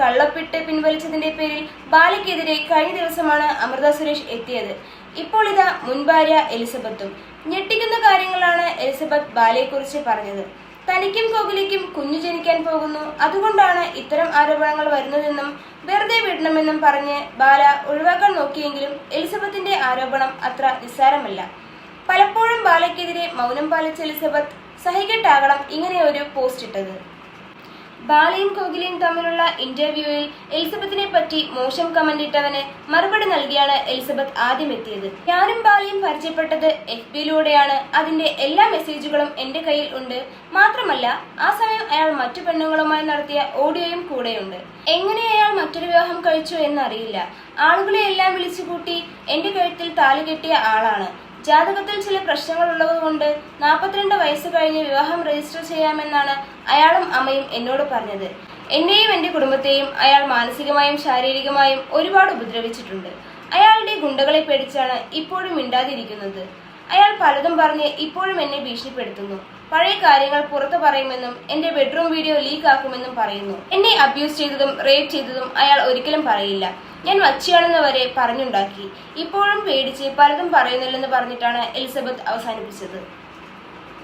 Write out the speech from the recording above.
കള്ളപ്പിട്ട് പിൻവലിച്ചതിന്റെ പേരിൽ ബാലയ്ക്കെതിരെ കഴിഞ്ഞ ദിവസമാണ് അമൃത സുരേഷ് എത്തിയത്. ഇപ്പോൾ ഇതാ മുൻ ഭാര്യ എലിസബത്തും. ഞെട്ടിക്കുന്ന കാര്യങ്ങളാണ് എലിസബത്ത് ബാലയെക്കുറിച്ച് പറഞ്ഞത്. തനിക്കും കോഹ്ലിക്കും കുഞ്ഞു ജനിക്കാൻ പോകുന്നു. അതുകൊണ്ടാണ് ഇത്തരം ആരോപണങ്ങൾ വരുന്നതെന്നും വെറുതെ വിടണമെന്നും പറഞ്ഞ് ബാല ഒഴിവാക്കാൻ നോക്കിയെങ്കിലും എലിസബത്തിന്റെ ആരോപണം അത്ര നിസ്സാരമല്ല. പലപ്പോഴും ബാലയ്ക്കെതിരെ മൗനം പാലിച്ച എലിസബത്ത് സഹികെട്ടാകണം ഇങ്ങനെ ഒരു പോസ്റ്റ് ഇട്ടത് ബാലയും കോഹ്ലിയും തമ്മിലുള്ള ഇന്റർവ്യൂവിൽ എലിസബത്തിനെ പറ്റി മോശം കമന്റ് ഇട്ടവന് മറുപടി നൽകിയാണ് എലിസബത്ത് ആദ്യം എത്തിയത് ഞാനും ബാലയും പരിചയപ്പെട്ടത് എഫ് ബിയിലൂടെയാണ്. അതിന്റെ എല്ലാ മെസ്സേജുകളും എന്റെ കയ്യിൽ ഉണ്ട്. മാത്രമല്ല ആ സമയം അയാൾ മറ്റു പെണ്ണുങ്ങളുമായി നടത്തിയ ഓഡിയോയും കൂടെയുണ്ട്. എങ്ങനെ അയാൾ മറ്റൊരു വിവാഹം കഴിച്ചു എന്നറിയില്ല. ആളുകളെ എല്ലാം വിളിച്ചുകൂട്ടി എന്റെ കഴുത്തിൽ താലി കെട്ടിയ ആളാണ്. ജാതകത്തിൽ ചില പ്രശ്നങ്ങൾ ഉള്ളതുകൊണ്ട് നാൽപ്പത്തിരണ്ട് വയസ്സ് കഴിഞ്ഞ് വിവാഹം രജിസ്റ്റർ ചെയ്യാമെന്നാണ് അയാളും അമ്മയും എന്നോട് പറഞ്ഞത്. എന്നെയും എന്റെ കുടുംബത്തെയും അയാൾ മാനസികമായും ശാരീരികമായും ഒരുപാട് ഉപദ്രവിച്ചിട്ടുണ്ട്. അയാളുടെ ഗുണ്ടകളെ പേടിച്ചാണ് ഇപ്പോഴും മിണ്ടാതിരിക്കുന്നത്. അയാൾ പലതും പറഞ്ഞ് ഇപ്പോഴും എന്നെ ഭീഷണിപ്പെടുത്തുന്നു. പഴയ കാര്യങ്ങൾ പുറത്തു പറയുമെന്നും എന്റെ ബെഡ്റൂം വീഡിയോ ലീക്ക് ആക്കുമെന്നും പറയുന്നു. എന്നെ അബ്യൂസ് ചെയ്തതും റേപ്പ് ചെയ്തതും അയാൾ ഒരിക്കലും പറയില്ല. ഞാൻ വച്ചിയാണെന്ന് വരെ പറഞ്ഞുണ്ടാക്കി. ഇപ്പോഴും പേടിച്ച് പലതും പറയുന്നില്ലെന്ന് പറഞ്ഞിട്ടാണ് എലിസബത്ത് അവസാനിപ്പിച്ചത്.